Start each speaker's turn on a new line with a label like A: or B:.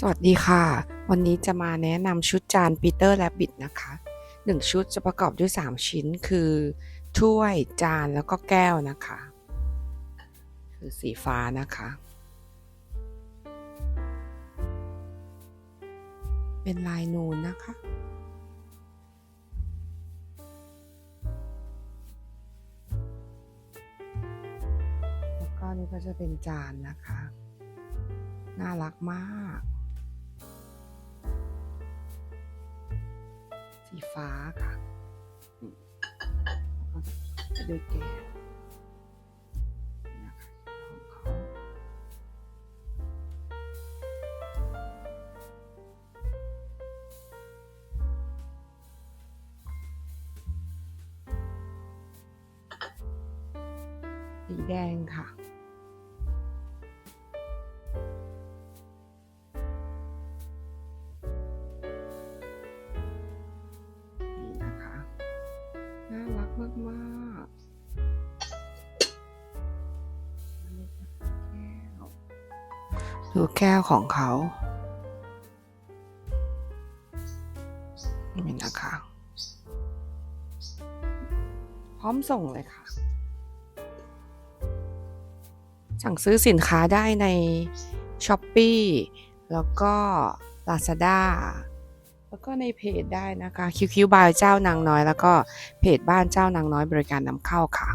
A: สวัสดีค่ะ วันนี้จะมาแนะนำชุดจานปีเตอร์และบิดนะคะ 1 ชุดจะประกอบด้วย 3 ชิ้นคือ ถ้วยจานแล้วก็แก้วนะคะ คือสีฟ้านะคะ เป็นลายนูนนะคะ แล้วก็นี่ก็จะเป็นจานนะคะน่ารักมาก สีฟ้าค่ะแล้วก็ด้วยแก้วนะคะของเขาสีแดงค่ะ ดูแก้วของเขานี่นะคะ พร้อมส่งเลยค่ะ สั่งซื้อสินค้าได้ใน s h อ p e e แล้วก็ Lazada แล้วก็ในเพจได้นะคะ QQ by เจ้านางน้อย แล้วก็เพจบ้านเจ้านางน้อยบริการนำเข้าค่ะ